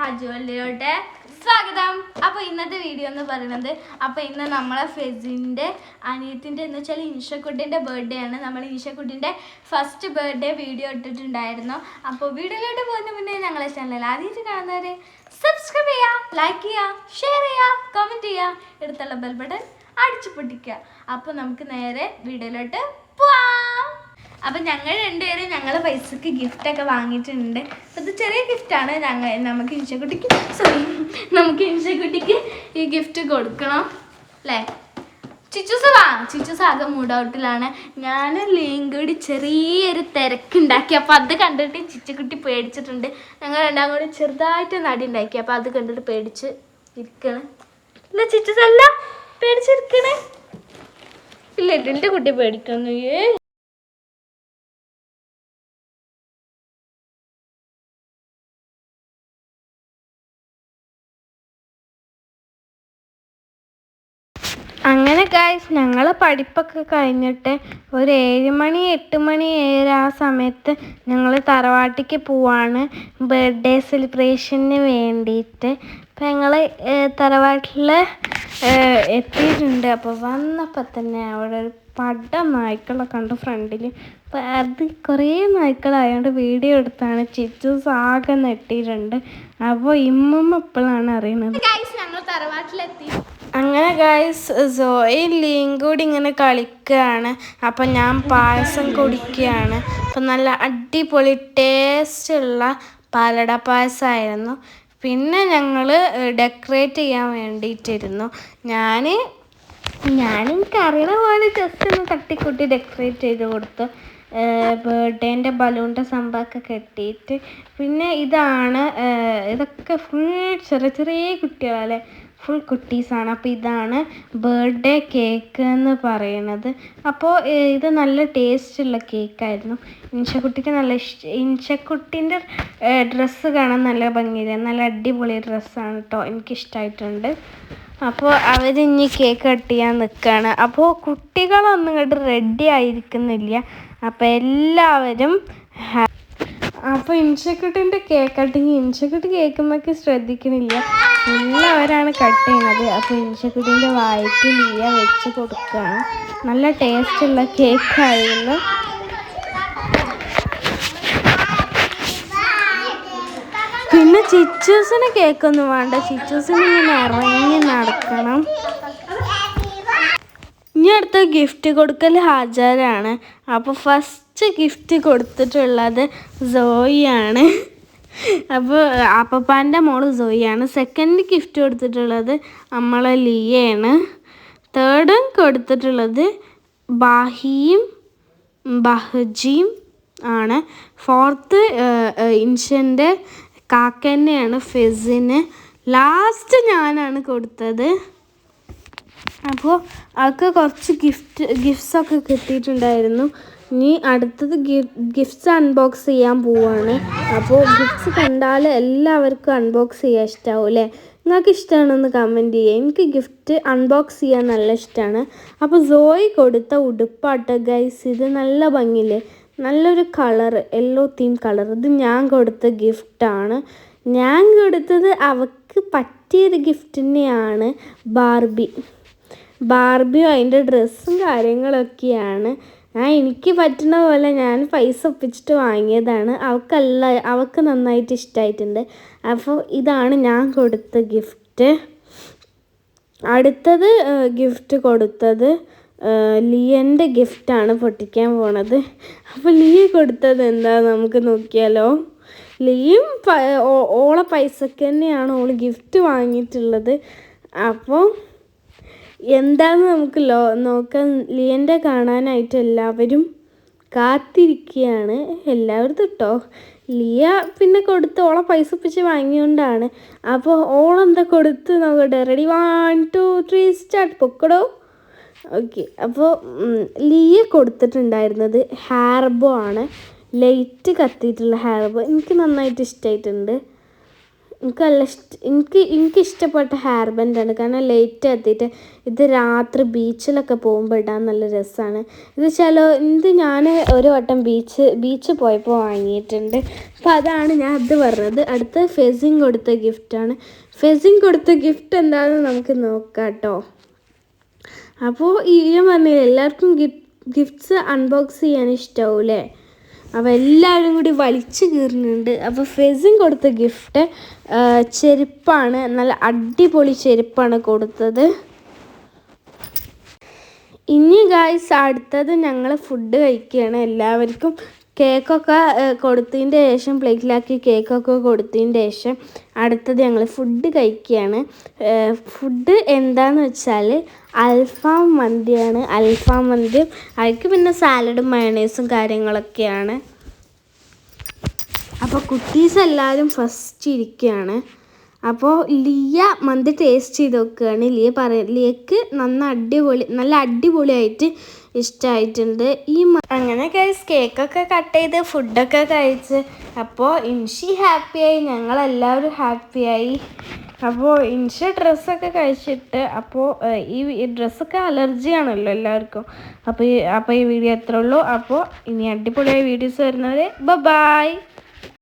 ഹജുവള്ളിയോട്ടെ സ്വാഗതം. അപ്പോൾ ഇന്നത്തെ വീഡിയോ എന്ന് പറയുന്നത് അപ്പോൾ ഇന്ന് നമ്മളെ ഫെസിന്റെ അനിയത്തിന്റെ എന്ന് വെച്ചാൽ ഇൻഷക്കുട്ടിന്റെ ബർത്ത്ഡേ ആണ്. നമ്മൾ ഇൻഷക്കുട്ടിന്റെ ഫസ്റ്റ് ബർത്ത്ഡേ വീഡിയോ ഇട്ടിട്ടുണ്ടായിരുന്നു. അപ്പോൾ വീഡിയോയിലോട്ട് പോകുന്ന മുന്നേ ഞങ്ങളെ ചാനൽ ആദ്യമായിട്ട് കാണുന്നവരെ സബ്സ്ക്രൈബ് ചെയ്യുക ലൈക്ക് ചെയ്യുക ഷെയർ ചെയ്യുക കമന്റ് ചെയ്യുക എടുത്തുള്ള ബെൽ ബട്ടൺ അടിച്ചു പൊട്ടിക്കുക. അപ്പോൾ നമുക്ക് നേരെ വീഡിയോയിലോട്ട് അപ്പം ഞങ്ങൾ രണ്ടുപേരും ഞങ്ങളെ പൈസക്ക് ഗിഫ്റ്റൊക്കെ വാങ്ങിയിട്ടുണ്ട്. അപ്പം ഇത് ചെറിയ ഗിഫ്റ്റാണ് ഞങ്ങൾ നമുക്ക് ഇൻഷക്കുട്ടിക്ക് സോറി നമുക്ക് ഇൻഷക്കുട്ടിക്ക് ഈ ഗിഫ്റ്റ് കൊടുക്കണം. അല്ലേ? ചിച്ചൂസ് വാ. ചിച്ചൂസ് ആകെ മൂഡ് ഔട്ടിലാണ് ഞാൻ ലിങ്ക് കൂടി ചെറിയൊരു തിരക്കുണ്ടാക്കി. അപ്പോൾ അത് കണ്ടിട്ട് ചിച്ചക്കുട്ടി പേടിച്ചിട്ടുണ്ട്. ഞങ്ങൾ രണ്ടാം കൂടി ചെറുതായിട്ട് നടി ഉണ്ടാക്കി. അപ്പോൾ അത് കണ്ടിട്ട് പേടിച്ച് ഇരിക്കണം. ഇല്ല ചിച്ചൂസ് അല്ല. പേടിച്ചിരിക്കണേ. ഇല്ല എന്റെ കുട്ടി പേടിക്കുന്നു ഏ അങ്ങനെ ഗായ്സ് ഞങ്ങൾ പഠിപ്പൊക്കെ കഴിഞ്ഞിട്ട് ഒരു ഏഴ് മണി എട്ട് മണി ഏഴ് ആ സമയത്ത് ഞങ്ങൾ തറവാട്ടിക്ക് പോവാണ്. ബർത്ത്ഡേ സെലിബ്രേഷന് വേണ്ടിയിട്ട് അപ്പം ഞങ്ങൾ തറവാട്ടിൽ എത്തിയിട്ടുണ്ട്. അപ്പോൾ വന്നപ്പോൾ തന്നെ അവിടെ ഒരു പട നായ്ക്കളെ കണ്ടു ഫ്രണ്ടിൽ അപ്പം അത് കുറേ നായ്ക്കളായതുകൊണ്ട് വീഡിയോ എടുത്താണ് ചിച്ചു ആകെ നെട്ടിയിട്ടുണ്ട്. അപ്പോൾ ഇമ്മമ്മ ഇപ്പോഴാണ് അറിയുന്നത് ഞങ്ങൾ തറവാട്ടിലെത്തി. അങ്ങനെ ഗായ്സ് സോയും ലീയും കൂടി ഇങ്ങനെ കളിക്കുകയാണ്. അപ്പം ഞാൻ പായസം കുടിക്കുകയാണ്. അപ്പം നല്ല അടിപൊളി ടേസ്റ്റുള്ള പാലട പായസമായിരുന്നു പിന്നെ ഞങ്ങൾ ഡെക്കറേറ്റ് ചെയ്യാൻ വേണ്ടിയിട്ടിരുന്നു. ഞാൻ എനിക്ക് അറിയണ പോലെ ജസ്റ്റ് ഒന്ന് തട്ടിക്കൂട്ടി ഡെക്കറേറ്റ് ചെയ്ത് കൊടുത്തു. ബേർത്ത്ഡേന്റെ ബലൂണിന്റെ സംഭവമൊക്കെ കെട്ടിയിട്ട്. പിന്നെ ഇതാണ് ഇതൊക്കെ ഫുൾ ചെറിയ ചെറിയ കുട്ടികളല്ലേ? ഫുൾ കുട്ടീസാണ്. അപ്പോൾ ഇതാണ് ബർത്ത്ഡേ കേക്ക് എന്ന് പറയുന്നത്. അപ്പോൾ ഇത് നല്ല ടേസ്റ്റുള്ള കേക്കായിരുന്നു. ഇൻഷക്കുട്ടിക്ക് നല്ല ഇഷ്ട ഇൻഷക്കുട്ടിന്റെ ഡ്രസ്സ് കാണാൻ നല്ല ഭംഗിയില്ല? നല്ല അടിപൊളി ഡ്രസ്സാണ് കേട്ടോ എനിക്കിഷ്ടമായിട്ടുണ്ട് അപ്പോൾ അവരിനി കേക്ക് കട്ട് ചെയ്യാൻ നിൽക്കുകയാണ് അപ്പോൾ കുട്ടികളൊന്നും ഇങ്ങോട്ട് റെഡി ആയിരിക്കുന്നില്ല. അപ്പോൾ എല്ലാവരും അപ്പോൾ ഇൻഷക്കുട്ടിന്റെ കേക്ക് കട്ടിങ്. ഇൻഷക്കുട്ടി കേൾക്കുമ്പോഴൊക്കെ ശ്രദ്ധിക്കണില്ല. എല്ലാവരാണ് കട്ട് ചെയ്യുന്നത്. അപ്പോൾ ഇഞ്ചക്കുടീന്റെ വായ്ക്ക് ലീയ വെച്ച് കൊടുക്കുകയാണ്. നല്ല ടേസ്റ്റുള്ള കേക്കായിരുന്നു. പിന്നെ ചിച്ചൂസിന് കേക്കൊന്നും വേണ്ട. ചിച്ചൂസിന് ഇങ്ങനെ ഇറങ്ങി നടക്കണം. ഇനി അടുത്ത ഗിഫ്റ്റ് കൊടുക്കൽ ഹാജരാണ്. അപ്പോൾ ഫസ്റ്റ് ഗിഫ്റ്റ് കൊടുത്തിട്ടുള്ളത് സോയിയാണ്. അപ്പോൾ അപ്പപ്പാന്റെ മോൾ സോയിയാണ്. സെക്കൻഡ് ഗിഫ്റ്റ് കൊടുത്തിട്ടുള്ളത് നമ്മളെ ലിയയാണ്. തേർഡും കൊടുത്തിട്ടുള്ളത് ബാഹിയും ബഹജിയും ആണ്. ഫോർത്ത് ഇൻഷന്റെ കാക്കന്നെയാണ് ഫെസിന്. ലാസ്റ്റ് ഞാനാണ് കൊടുത്തത്. അപ്പോൾ അവൾക്ക് കുറച്ച് ഗിഫ്റ്റ് ഗിഫ്റ്റ്സൊക്കെ കിട്ടിയിട്ടുണ്ടായിരുന്നു. ഇനി അടുത്തത് ഗിഫ്റ്റ്സ് അൺബോക്സ് ചെയ്യാൻ പോവാണ്. അപ്പോൾ ഗിഫ്റ്റ്സ് കണ്ടാൽ എല്ലാവർക്കും അൺബോക്സ് ചെയ്യാൻ ഇഷ്ടമാവും അല്ലേ നിങ്ങൾക്ക് ഇഷ്ടമാണെന്ന് കമന്റ് ചെയ്യുക. എനിക്ക് ഗിഫ്റ്റ് അൺബോക്സ് ചെയ്യാൻ നല്ല ഇഷ്ടമാണ് അപ്പോൾ സോയി കൊടുത്ത ഉടുപ്പാട്ട ഗൈസ് ഇത് നല്ല ഭംഗിയില്ലേ? നല്ലൊരു കളർ യെല്ലോ തീം കളർ ഇത് ഞാൻ കൊടുത്ത ഗിഫ്റ്റാണ് ഞാൻ കൊടുത്തത് അവൾക്ക് പറ്റിയൊരു ഗിഫ്റ്റ് ബാർബി ബാർബിയും അതിന്റെ ഡ്രസ്സും കാര്യങ്ങളൊക്കെയാണ്. ഞാൻ എനിക്ക് പറ്റുന്ന പോലെ ഞാൻ പൈസ ഒപ്പിച്ചിട്ട് വാങ്ങിയതാണ്. അവൾക്കല്ല അവൾക്ക് നന്നായിട്ട് ഇഷ്ടമായിട്ടുണ്ട് അപ്പോൾ ഇതാണ് ഞാൻ കൊടുത്ത ഗിഫ്റ്റ്. അടുത്തത് ഗിഫ്റ്റ് കൊടുത്തത് ലിയന്റെ ഗിഫ്റ്റാണ് പൊട്ടിക്കാൻ പോണത്. അപ്പോൾ ലിയ കൊടുത്തത് എന്താ നമുക്ക് നോക്കിയാലോ? ലിയും ഓളെ പൈസക്ക് തന്നെയാണ് ഓൾ ഗിഫ്റ്റ് വാങ്ങിയിട്ടുള്ളത്. അപ്പോൾ എന്താന്ന് നമുക്ക് ലോ നോക്കാൻ ലിയന്റെ കാണാനായിട്ട് എല്ലാവരും കാത്തിരിക്കുകയാണ് എല്ലാവരും കേട്ടോ ലിയ പിന്നെ കൊടുത്ത് ഓളെ പൈസ ഒപ്പിച്ച് വാങ്ങിയോണ്ടാണ്. അപ്പോൾ ഓളെന്താ കൊടുത്ത് നോക്കട്ടെ? Ready one two three start പൊക്കടോ? Okay അപ്പോൾ ലിയ കൊടുത്തിട്ടുണ്ടായിരുന്നത് ഹെയർബോ ആണ്. ലൈറ്റ് കത്തിയിട്ടുള്ള ഹെയർബോ എനിക്ക് നന്നായിട്ട് ഇഷ്ടമായിട്ടുണ്ട് എനിക്ക് നല്ല ഇഷ്ട എനിക്ക് എനിക്ക് ഇഷ്ടപ്പെട്ട ഹെയർ ബാൻഡാണ് കാരണം ലൈറ്റ് എത്തിയിട്ട് ഇത് രാത്രി ബീച്ചിലൊക്കെ പോകുമ്പോൾ ഇടാൻ നല്ല രസമാണ് ഇത് ചില ഇത് ഞാൻ ഒരു വട്ടം ബീച്ച് ബീച്ച് പോയപ്പോൾ വാങ്ങിയിട്ടുണ്ട്. അപ്പോൾ അതാണ് ഞാൻ ഇത് പറഞ്ഞത്. അടുത്ത ഫെസിങ് കൊടുത്ത ഗിഫ്റ്റാണ് ഫെസിങ് കൊടുത്ത ഗിഫ്റ്റ് എന്താണെന്ന് നമുക്ക് നോക്കാം കേട്ടോ അപ്പോൾ ഈ ഞാൻ പറഞ്ഞില്ല എല്ലാവർക്കും ഗിഫ്റ്റ് ഗിഫ്റ്റ്സ് അൺബോക്സ് ചെയ്യാൻ ഇഷ്ടാവൂലേ അപ്പോൾ എല്ലാവരും കൂടി വലിച്ചു കീറുന്നുണ്ട്. അപ്പോൾ ഫെസിൻ കൊടുത്ത ഗിഫ്റ്റ് ചെരുപ്പാണ്. നല്ല അടിപൊളി ചെരുപ്പാണ് കൊടുത്തത്. ഇനി ഗായ്സ് അടുത്തത് ഞങ്ങൾ ഫുഡ് കഴിക്കുകയാണ്. എല്ലാവർക്കും കേക്കൊക്കെ കൊടുത്തതിന്റെ ശേഷം പ്ലേറ്റിലാക്കി കേക്കൊക്കെ കൊടുത്തതിന്റെ ശേഷം അടുത്തത് ഞങ്ങൾ ഫുഡ് കഴിക്കുകയാണ്. ഫുഡ് എന്താന്ന് വെച്ചാൽ അൽഫാം മന്തിയാണ്. അൽഫാം മന്തി അതിക്ക് പിന്നെ സാലഡും മയണൈസും കാര്യങ്ങളൊക്കെയാണ്. അപ്പോൾ കുട്ടീസ് എല്ലാവരും ഫസ്റ്റ് ഇരിക്കുകയാണ്. അപ്പോൾ ലിയ മന്തി ടേസ്റ്റ് ചെയ്ത് നോക്കുകയാണ് ലിയ പറയ ലിയക്ക് നന്ന അടിപൊളി നല്ല അടിപൊളിയായിട്ട് ഇഷ്ടമായിട്ടുണ്ട് ഈ അങ്ങനെ കഴിച്ച് കേക്കൊക്കെ കട്ട് ചെയ്ത് ഫുഡൊക്കെ കഴിച്ച് അപ്പോൾ ഇൻഷി ഹാപ്പിയായി. ഞങ്ങളെല്ലാവരും ഹാപ്പിയായി. അപ്പോൾ ഇൻഷ ഡ്രസ്സൊക്കെ കഴിച്ചിട്ട് അപ്പോൾ ഈ ഡ്രസ്സൊക്കെ അലർജി ആണല്ലോ എല്ലാവർക്കും. അപ്പോൾ ഈ അപ്പോൾ ഈ വീഡിയോ എത്ര ഉള്ളൂ. അപ്പോൾ ഇനി അടിപൊളിയായ വീഡിയോസ് വരുന്നവരെ ബ ബായ്